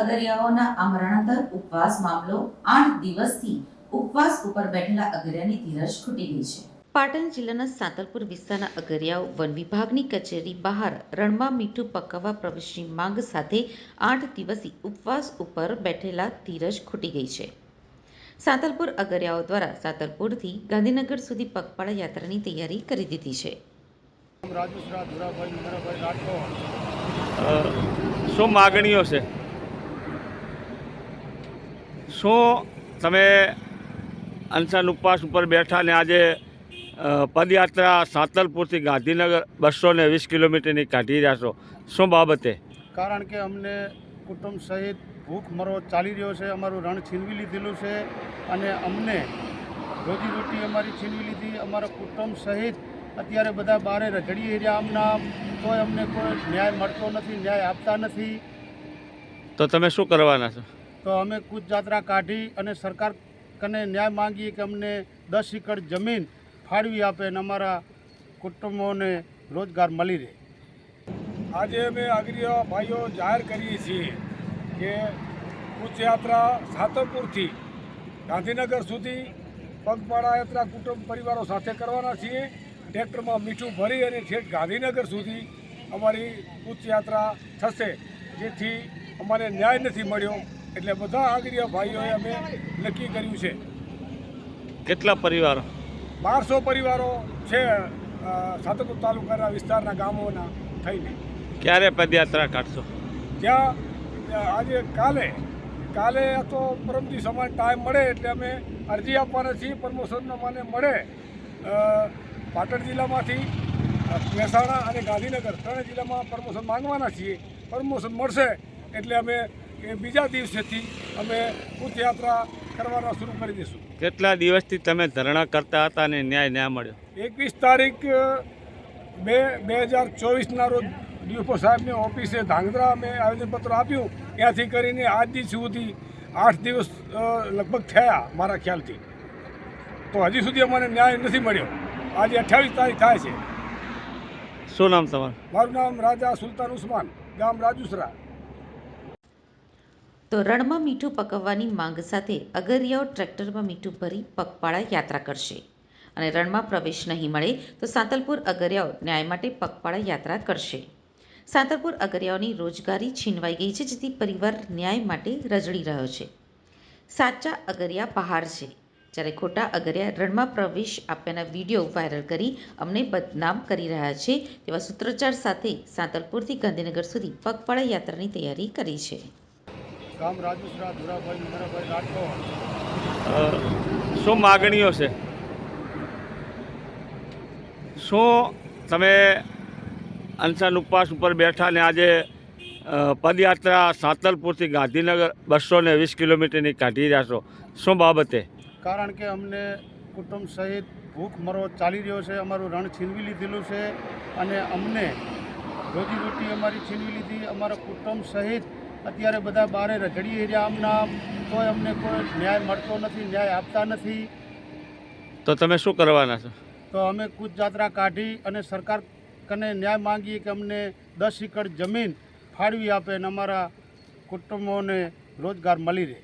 અગરિયાઓના આમરણાંતર ઉપવાસ મામલો આઠ દિવસથી ઉપવાસ ઉપર બેઠેલા અગરિયાની ધીરજ ખૂટી ગઈ છે. પાટણ જિલ્લાના સાંતલપુર વિસ્તારના અગરિયાઓ વન વિભાગની કચેરી બહાર રણમાં મીઠું પકવવા પ્રવેશની માંગ સાથે આઠ દિવસથી ઉપવાસ ઉપર બેઠેલા ધીરજ ખૂટી ગઈ છે. સાંતલપુર અગરિયાઓ દ્વારા સાંતલપુરથી ગાંધીનગર સુધી પગપાળા યાત્રાની તૈયારી કરી દીધી છે. ધુરાભાઈ રાઠોડ શું માગણીઓ છે? શું તમે અનશન ઉપવાસ ઉપર બેઠા ને આજે પદયાત્રા સાંતલપુરથી ગાંધીનગર બસો ને વીસ કિલોમીટરની કાઢી રહ્યા છો? શું બાબતે? કારણ કે અમને કુટુંબ સહિત ભૂખ મરો ચાલી રહ્યો છે, અમારું રણ છીનવી લીધેલું છે અને અમને રોજીરોટી અમારી છીનવી લીધી, અમારા કુટુંબ સહિત અત્યારે બધા બારે રજડી એરિયા આમના આમ. તોય અમને કોઈ ન્યાય મળતો નથી ન્યાય આપતા નથી. તો તમે શું કરવાના છો? તો અમે કૂચ જાત્રા કાઢી અને સરકાર કને ન્યાય માંગીએ કે અમને દસ એકર જમીન ફાળવી આપે અને અમારા કુટુંબોને રોજગાર મળી રહે. આજે અમે અગ્રીય ભાઈઓ જાહેર કરીએ છીએ કે કૂચયાત્રા સાતમપુરથી સાતરપુરથી ગાંધીનગર સુધી પગપાળા યાત્રા કુટુંબ પરિવારો સાથે કરવાના છીએ. ટ્રેક્ટરમાં મીઠું ભરી અને છેક ગાંધીનગર સુધી અમારી કૂચ થશે જેથી અમારે ન્યાય નથી મળ્યો. એટલે બધા આગરીય ભાઈઓએ અમે નક્કી કર્યું છે. કેટલા પરિવારો? બારસો પરિવારો છે સાતપુર સાતરપુર તાલુકાના વિસ્તારના ગામોના થઈને. ક્યારે પદયાત્રા કાઢશો? ત્યાં આજે કાલે કાલે તો પરમથી સમાન ટાઈમ મળે એટલે અમે અરજી આપવાના છીએ પ્રમોશનનો મને મળે. પાટણ જિલ્લામાંથી મહેસાણા અને ગાંધીનગર ત્રણેય જિલ્લામાં પ્રમોશન માંગવાના છીએ. પ્રમોશન મળશે એટલે અમે એ બીજા દિવસેથી અમે યાત્રા કરવાના શરૂ કરી દઈશું. કેટલા દિવસથી તમે ધરણા કરતા હતા અને ન્યાય ન્યાય મળ્યો? એકવીસ તારીખ બે બે હજાર ચોવીસના રોજ ડીએફઓ સાહેબની ઓફિસે ધાંગધ્રા અમે આવેદનપત્ર આપ્યું. ત્યાંથી કરીને આજ દિવસ સુધી આઠ દિવસ લગભગ થયા મારા ખ્યાલથી. તો હજી સુધી અમને ન્યાય નથી મળ્યો. આજે અઠ્યાવીસ તારીખ થાય છે. શું નામ તમારું? મારું નામ રાજા સુલતાન ઉસ્માન ગામ રાજુસરા. તો રણમાં મીઠું પકવવાની માંગ સાથે અગરિયાઓ ટ્રેક્ટરમાં મીઠું ભરી પગપાળા યાત્રા કરશે. અને રણમાં પ્રવેશ નહીં મળે તો સાંતલપુર અગરિયાઓ ન્યાય માટે પગપાળા યાત્રા કરશે. સાંતલપુર અગરિયાઓની રોજગારી છીનવાઈ ગઈ છે જેથી પરિવાર ન્યાય માટે રજડી રહ્યો છે. સાચા અગરિયા પહાડ છે. જ્યારે ખોટા અગરિયા રણમાં પ્રવેશ આપ્યાના વીડિયો વાયરલ કરી અમને બદનામ કરી રહ્યા છે તેવા સૂત્રોચ્ચાર સાથે સાંતલપુરથી ગાંધીનગર સુધી પગપાળા યાત્રાની તૈયારી કરી છે. ગામ રાજુસરા ધુરાભાઈ મંગળભાઈ રાઠોડ. શું માગણીઓ છે? શું તમે અનશન ઉપવાસ ઉપર બેઠા ને આજે પદયાત્રા સાંતલપુરથી ગાંધીનગર બસો ને વીસ કિલોમીટરની કાઢી રહ્યા છો? શું બાબતે? કારણ કે અમને કુટુંબ સહિત ભૂખ મરો ચાલી રહ્યો છે અમારું રણ છીનવી લીધેલું છે અને અમને રોજીરોટી અમારી છીનવી લીધી. અમારા કુટુંબ સહિત અત્યારે બધા બારે રજડી રહ્યા. આમના કોઈ અમને કોઈ ન્યાય મળતો નથી ન્યાય આપતા નથી. તો તમે શું કરવાના છો? તો અમે કૂચ જાત્રા કાઢી અને સરકાર કને ન્યાય માંગીએ કે અમને દસ એકર જમીન ફાળવી આપે અને અમારા કુટુંબોને રોજગાર મળી રહે.